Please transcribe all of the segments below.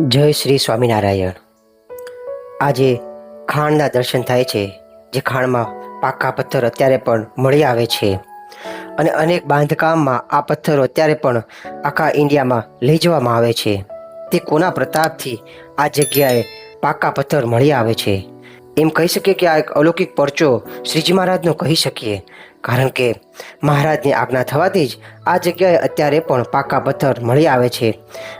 જય શ્રી સ્વામિનારાયણ. આજે ખાણના દર્શન થાય છે, જે ખાણમાં પાકા પથ્થર અત્યારે પણ મળી આવે છે. અને અનેક બાંધકામમાં આ પથ્થરો અત્યારે પણ આખા ઇન્ડિયામાં લઈ જવામાં આવે છે. તે કોના પ્રતાપથી આ જગ્યાએ પાકા પથ્થર મળી આવે છે? એમ કહી શકીએ કે આ એક અલૌકિક પરચો શ્રીજી મહારાજનો કહી શકીએ. કારણ કે મહારાજની આજ્ઞા થવાથી જ આ જગ્યાએ અત્યારે પણ પાકા પથ્થર મળી આવે છે.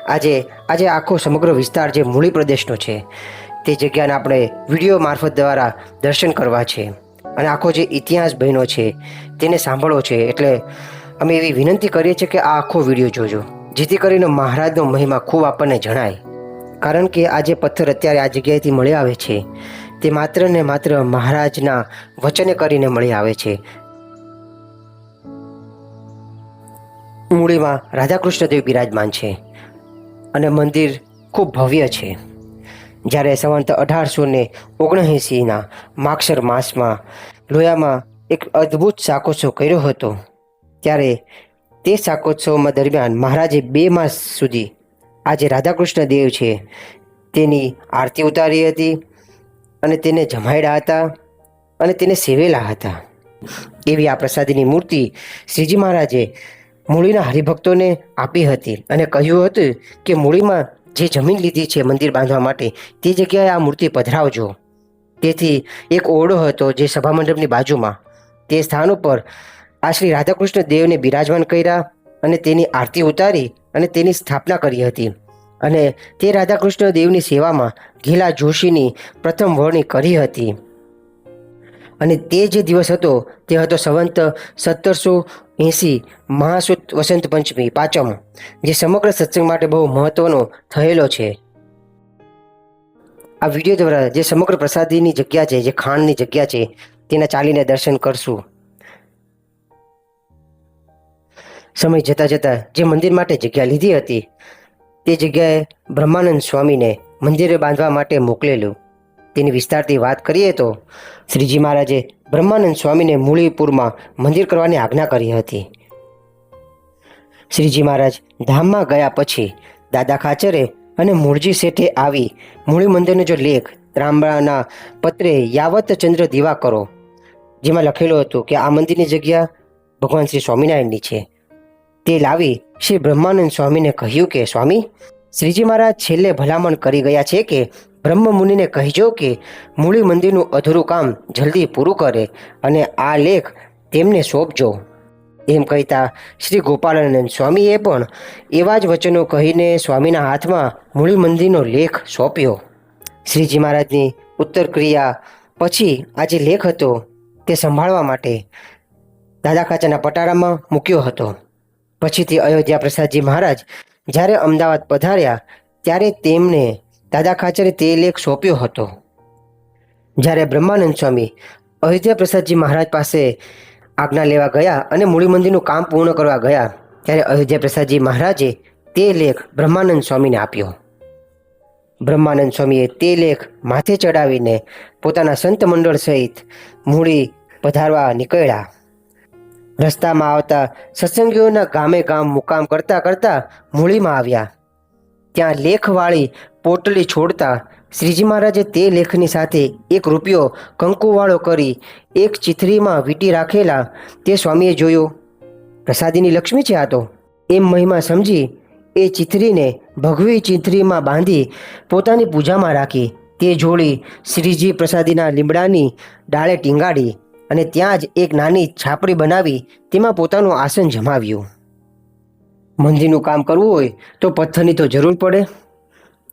આજે આજે આખો સમગ્ર વિસ્તાર જે મૂળી પ્રદેશનો છે, તે જગ્યાને આપણે વીડિયો મારફત દ્વારા દર્શન કરવા છે. અને આખો જે ઇતિહાસ બન્યો છે, તેને સાંભળવો છે. એટલે અમે એવી વિનંતી કરીએ છીએ કે આ આખો વીડિયો જોજો. જેથી કરીને મહારાજનો મહિમા ખૂબ આપણને જણાય. કારણ કે આ જે પથ્થર અત્યારે આ જગ્યાએથી મળી આવે છે તે માત્ર ને માત્ર મહારાજના વચને કરીને મળી આવે છે. મૂળીમાં રાધાકૃષ્ણદેવ બિરાજમાન છે અને મંદિર ખૂબ ભવ્ય છે. જ્યારે સંવંત અઢારસો ને ઓગણએંસીના માક્ષર માસમાં લોયામાં એક અદ્ભુત શાકોત્સવ કર્યો હતો, ત્યારે તે શાકોત્સવમાં દરમિયાન મહારાજે બે માસ સુધી આજે રાધાકૃષ્ણ દેવ છે તેની આરતી ઉતારી હતી અને તેને જમાડ્યા હતા અને તેને સેવેલા હતા. એવી આ પ્રસાદીની મૂર્તિ શ્રીજી મહારાજે મૂળીના હરિભક્તોને આપી હતી અને કહ્યું હતું કે મૂળીમાં જે જમીન લીધી છે મંદિર બાંધવા માટે તે જગ્યાએ આ મૂર્તિ પધરાવજો. તેથી એક ઓરડો હતો જે સભા મંડપની બાજુમાં. તે સ્થાન ઉપર આ શ્રી રાધાકૃષ્ણ દેવને બિરાજમાન કર્યા અને તેની આરતી ઉતારી અને તેની સ્થાપના કરી હતી. અને તે રાધાકૃષ્ણ દેવની સેવામાં ઘેલા જોશીની પ્રથમ વરણી કરી હતી. અને તે જે દિવસ હતો, તે હતો સંવંત સત્તરસો એંસી મહાસુદ વસંત પંચમી પાંચમ, જે સમગ્ર સત્સંગ માટે બહુ મહત્વનો થયેલો છે. આ વીડિયો દ્વારા જે સમગ્ર પ્રસાદીની જગ્યા છે, જે ખાણની જગ્યા છે, તેના ચાલીને દર્શન કરશું. સમય જતાં જતાં જે મંદિર માટે જગ્યા લીધી હતી તે જગ્યાએ બ્રહ્માનંદ સ્વામીને મંદિરે બાંધવા માટે મોકલેલું. તેની વિસ્તારથી વાત કરીએ તો શ્રીજી મહારાજે બ્રહ્માનંદ સ્વામીને મૂળીપુરમાં મંદિર કરવાની આજ્ઞા કરી હતી. શ્રીજી મહારાજ ધામમાં ગયા પછી દાદા ખાચરે અને મૂળજી શેઠે આવી મૂળી મંદિરનો જો લેખ ત્રાંબાના પત્રે યાવત ચંદ્ર દીવા કરો, જેમાં લખેલું હતું કે આ મંદિરની જગ્યા ભગવાન શ્રી સ્વામિનારાયણની છે. તે લાવી શ્રી બ્રહ્માનંદ સ્વામીને કહ્યું કે, સ્વામી, શ્રીજી મહારાજ છેલ્લે ભલામણ કરી ગયા છે કે, બ્રહ્મ મુનિને કહેજો કે, મૂળી મંદિરનું અધૂરું કામ જલ્દી પૂરું કરે અને આ લેખ તેમને સોંપજો. એમ કહેતા શ્રી ગોપાલનંદ સ્વામીએ પણ એવા જ વચનો કહીને સ્વામીના હાથમાં મૂળી મંદિરનો લેખ સોંપ્યો. શ્રીજી મહારાજની ઉત્તર ક્રિયા પછી આ જે લેખ હતો તે સંભાળવા માટે દાદા ખાચાના પટારામાં મૂક્યો હતો. પછીથી અયોધ્યા પ્રસાદજી મહારાજ જ્યારે અમદાવાદ પધાર્યા, ત્યારે તેમને દાદા ખાચરે તે લેખ સોંપ્યો હતો. જ્યારે બ્રહ્માનંદ સ્વામી અયોધ્યા પ્રસાદજી મહારાજ પાસે આજ્ઞા લેવા ગયા અને મૂળી મંદિરનું કામ પૂર્ણ કરવા ગયા, ત્યારે અયોધ્યા પ્રસાદજી મહારાજે તે લેખ બ્રહ્માનંદ સ્વામીને આપ્યો. બ્રહ્માનંદ સ્વામીએ તે લેખ માથે ચડાવીને પોતાના સંત મંડળ સહિત મૂળી પધારવા નીકળ્યા. રસ્તામાં આવતા સત્સંગીઓના ગામે ગામ મુકામ કરતા કરતા મૂળીમાં આવ્યા. ત્યાં લેખવાળી પોટલી છોડતા શ્રીજી મહારાજે તે લેખની સાથે એક રૂપિયો કંકુવાળો કરી એક ચિથરીમાં વીંટી રાખેલા તે સ્વામીએ જોયો. પ્રસાદીની લક્ષ્મી છે આ તો. એમ મહિમા સમજી એ ચિથરીને ભગવી ચિથરીમાં બાંધી પોતાની પૂજામાં રાખી. તે જોડી શ્રીજી પ્રસાદીના લીમડાની ડાળે ટીંગાડી અને ત્યાં જ એક નાની છાપરી બનાવી તેમાં પોતાનું આસન જમાવ્યું. મંદિરનું કામ કરવું હોય તો પથ્થરની તો જરૂર પડે.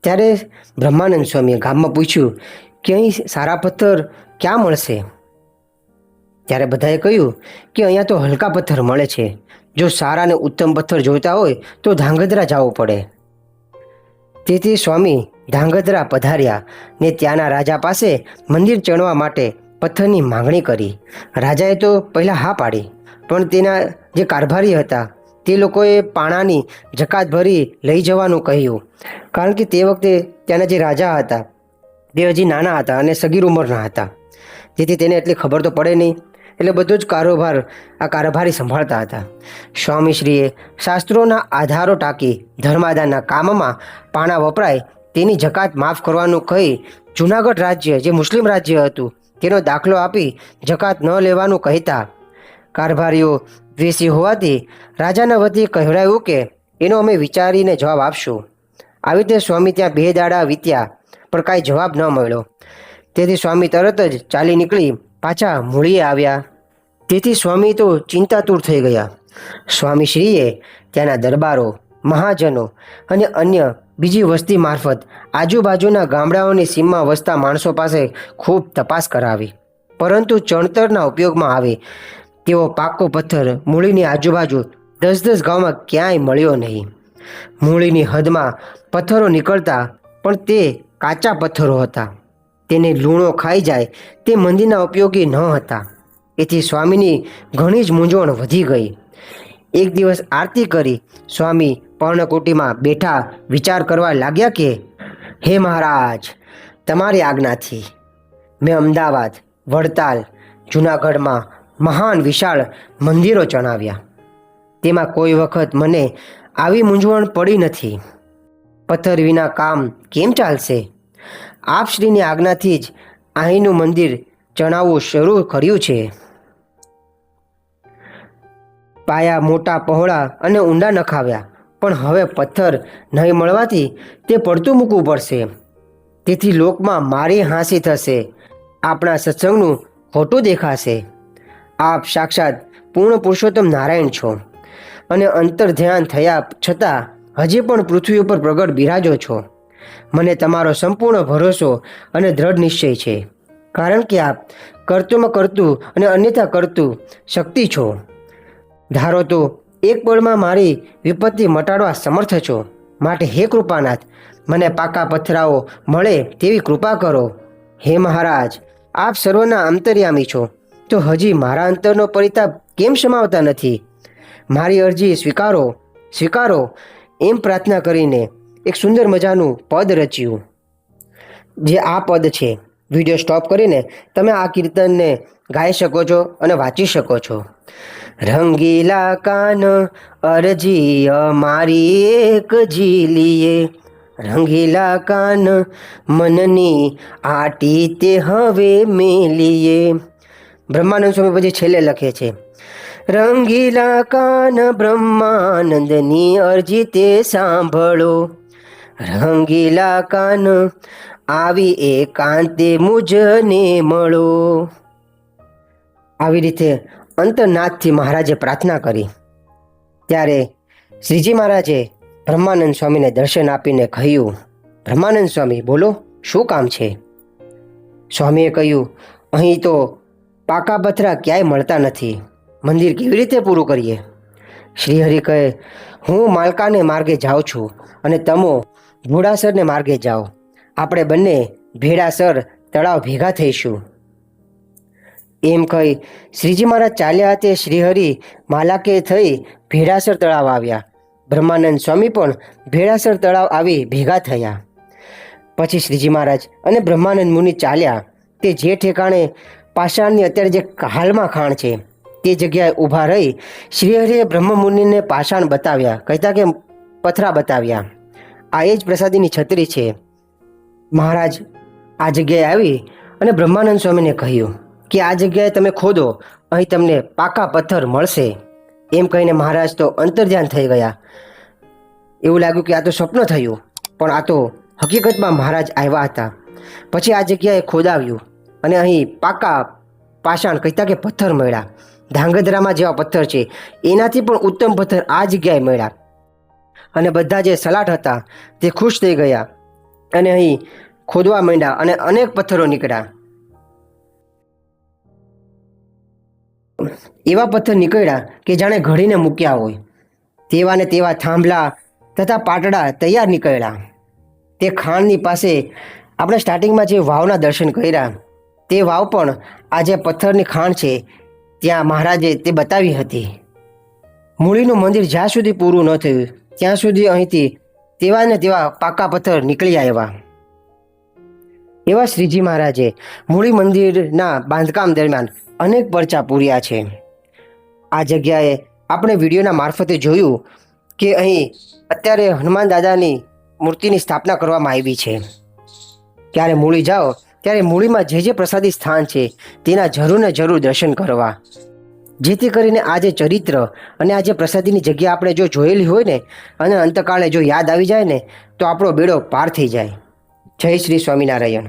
ત્યારે બ્રહ્માનંદ સ્વામીએ ગામમાં પૂછ્યું, કે અહીં સારા પથ્થર ક્યાં મળશે? ત્યારે બધાએ કહ્યું, કે અહીંયા તો હલકા પથ્થર મળે છે. જો સારા અને ઉત્તમ પથ્થર જોઈતા હોય તો ધાંગધ્રા જવું પડે. તેથી સ્વામી ધાંગધ્રા પધાર્યા ને ત્યાંના રાજા પાસે મંદિર ચણવા માટે પથ્થરની માંગણી કરી. રાજાએ તો પહેલાં હા પાડી, પણ તેના જે કારભારી હતા, તે લોકોએ પાણાની જકાત ભરી લઈ જવાનું કહ્યું. કારણ કે તે વખતે ત્યાંના જે રાજા હતા, તે હજી નાના હતા અને સગીર ઉંમરના હતા. તેથી તેને એટલી ખબર તો પડે નહીં, એટલે બધો જ કારોબાર આ કારભારી સંભાળતા હતા. સ્વામીશ્રીએ શાસ્ત્રોના આધારો ટાંકી ધર્માદાના કામમાં પાણા વપરાય તેની જકાત માફ કરવાનું કહી જૂનાગઢ રાજ્ય, જે મુસ્લિમ રાજ્ય હતું તેનો દાખલો આપી જકાત ન લેવાનું કહેતા. કારભારીઓ દ્વેષી હોવાથી રાજાના વતી કહેવાયું કે, એનો અમે વિચારીને જવાબ આપશું. આવી રીતે સ્વામી ત્યાં બે દાડા વીત્યા, પણ કાંઈ જવાબ ન મળ્યો. તેથી સ્વામી તરત જ ચાલી નીકળી પાછા મૂળીએ આવ્યા. તેથી સ્વામી તો ચિંતાતુર થઈ ગયા. સ્વામીશ્રીએ ત્યાંના દરબારો, મહાજનો અને અન્ય બીજી વસ્તી મારફત આજુબાજુના ગામડાઓની સીમમાં વસતા માણસો પાસે ખૂબ તપાસ કરાવી. પરંતુ ચણતરના ઉપયોગમાં આવે તેવો પાકો પથ્થર મૂળીની આજુબાજુ દસ દસ ગામમાં ક્યાંય મળ્યો નહીં. મૂળીની હદમાં પથ્થરો નીકળતા પણ તે કાચા પથ્થરો હતા. તેને લૂણો ખાઈ જાય તે મંદિરના ઉપયોગી ન હતા. એથી સ્વામીની ઘણી જ મૂંઝવણ વધી ગઈ. એક દિવસ આરતી કરી સ્વામી પર્ણકુટીમાં બેઠા વિચાર કરવા લાગ્યા કે, હે મહારાજ, તમારી આજ્ઞાથી મેં અમદાવાદ, વડતાલ, જૂનાગઢમાં મહાન વિશાળ મંદિરો ચણાવ્યા. તેમાં કોઈ વખત મને આવી મૂંઝવણ પડી નથી. પથ્થર વિના કામ કેમ ચાલશે? આપ શ્રીની આજ્ઞાથી જ અહીંનું મંદિર ચણાવવું શરૂ કર્યું છે. પાયા મોટા પહોળા અને ઊંડા નખાવ્યા. પણ હવે પથ્થર નહીં મળવાથી તે પડતું મૂકવું પડશે. તેથી લોકમાં મારી હાંસી થશે. આપણા સત્સંગનું ખોટું દેખાશે. આપ સાક્ષાત પૂર્ણ પુરુષોત્તમ નારાયણ છો. અને અંતર ધ્યાન થયા છતાં હજી પણ પૃથ્વી ઉપર પ્રગટ બિરાજો છો. મને તમારો સંપૂર્ણ ભરોસો અને દ્રઢ નિશ્ચય છે. કારણ કે આપ કરતુંમાં કરતું અને અન્યથા કરતું શક્તિ છો. ધારો તો એક પળમાં મારી વિપત્તિ મટાડવા સમર્થ છો. માટે હે કૃપાનાથ, મને પાકા પથરાઓ મળે તેવી કૃપા કરો. હે મહારાજ, આપ સર્વના અંતર્યામી છો. તો હજી મારા અંતરનો પરિતાપ કેમ સમાવતા નથી? મારી અરજી સ્વીકારો સ્વીકારો. એમ પ્રાર્થના કરીને એક સુંદર મજાનું પદ રચ્યું. જે આ પદ છે વીડિયો સ્ટોપ કરીને તમે આ કીર્તનને ગાઈ શકો છો અને વાંચી શકો છો. રંગીલા કાન અરજી અમારી એક જીલીએ રંગીલા કાન મનની આટી તે હવે મેલીએ. બ્રહ્માનંદ સ્વામી પછી છેલ્લે લખે છે, રંગીલા કાન બ્રહ્માનંદની અરજી તે સાંભળો. રંગીલા કાન આવી એકાંતે મુજને મળો. આવી રીતે અંતરનાથથી મહારાજે પ્રાર્થના કરી. ત્યારે શ્રીજી મહારાજે બ્રહ્માનંદ સ્વામીને દર્શન આપીને કહ્યું, બ્રહ્માનંદ સ્વામી, બોલો, શું કામ છે? સ્વામીએ કહ્યું, અહીં તો પાકા પથરા ક્યાંય મળતા નથી. મંદિર કેવી રીતે પૂરું કરીએ? શ્રીહરિ કહે, હું માલકાને માર્ગે જાઉં છું અને તમો ઘોડાસરને માર્ગે જાઓ આપણે બંને ભેડાસર તળાવ ભેગા થઈશું. એમ કહી શ્રીજી મહારાજ ચાલ્યા તે શ્રીહરિ માલાકે થઈ ભેડાસર તળાવ આવ્યા. બ્રહ્માનંદ સ્વામી પણ ભેડાસર તળાવ આવી ભેગા થયા. પછી શ્રીજી મહારાજ અને બ્રહ્માનંદ મુનિ ચાલ્યા. તે જે ઠેકાણે પાષાણની અત્યારે જે હાલમાં ખાણ છે, તે જગ્યાએ ઊભા રહી શ્રીહરિએ બ્રહ્મમુનિને પાષાણ બતાવ્યા, કહેતા કે પથરા બતાવ્યા. આ એ જ પ્રસાદીની છત્રી છે. મહારાજ આ જગ્યાએ આવી અને બ્રહ્માનંદ સ્વામીને કહ્યું કે આ જગ્યાએ તમે ખોદો, અહીં તમને પાકા પથ્થર મળશે. એમ કહીને મહારાજ તો અંતર્ધ્યાન થઈ ગયા. એવું લાગ્યું કે આ તો સ્વપ્ન થયું, પણ આ તો હકીકતમાં મહારાજ આવ્યા હતા. પછી આ જગ્યાએ ખોદાવ્યું અને અહીં પાકા પાષાણ કહેતા કે પથ્થર મળ્યા. ધાંગધ્રામાં જેવા પથ્થર છે, એનાથી પણ ઉત્તમ પથ્થર આ જગ્યાએ મળ્યા. અને બધા જે સલાટ હતા તે ખુશ થઈ ગયા. અને અહીં ખોદવા માંડ્યા અને અનેક પથ્થરો નીકળ્યા. એવા પથ્થર નીકળ્યા કે જાણે ઘડીને મૂક્યા હોય. તેવા ને તેવા થાંભલા તથા પાટડા તૈયાર નીકળ્યા. તે ખાણની પાસે આપણે સ્ટાર્ટિંગમાં જે વાવના દર્શન કર્યા, તે વાવ પણ આ જે પથ્થરની ખાણ છે, ત્યાં મહારાજે તે બતાવી હતી. મૂળીનું મંદિર જ્યાં સુધી પૂરું ન થયું, ત્યાં સુધી અહીંથી તેવા ને તેવા પાકા પથ્થર નીકળી આવ્યા. એવા શ્રીજી મહારાજે મૂળી મંદિરના બાંધકામ દરમિયાન અનેક પરચા પૂર્યા છે. આ જગ્યાએ આપણે વિડીયોના મારફતે જોયું કે અહીં અત્યારે હનુમાન દાદાની મૂર્તિની સ્થાપના કરવામાં આવી છે. ત્યારે મૂળી જાઓ, ત્યારે મૂળીમાં જે જે પ્રસાદી સ્થાન છે, તેના જરૂર ને જરૂર દર્શન કરવા. જેથી કરીને આ જે ચરિત્ર અને આ જે પ્રસાદીની જગ્યા આપણે જો જોયેલી હોય ને, અને અંતકાળે જો યાદ આવી જાય ને, તો આપણો બેડો પાર થઈ જાય. જય શ્રી સ્વામિનારાયણ.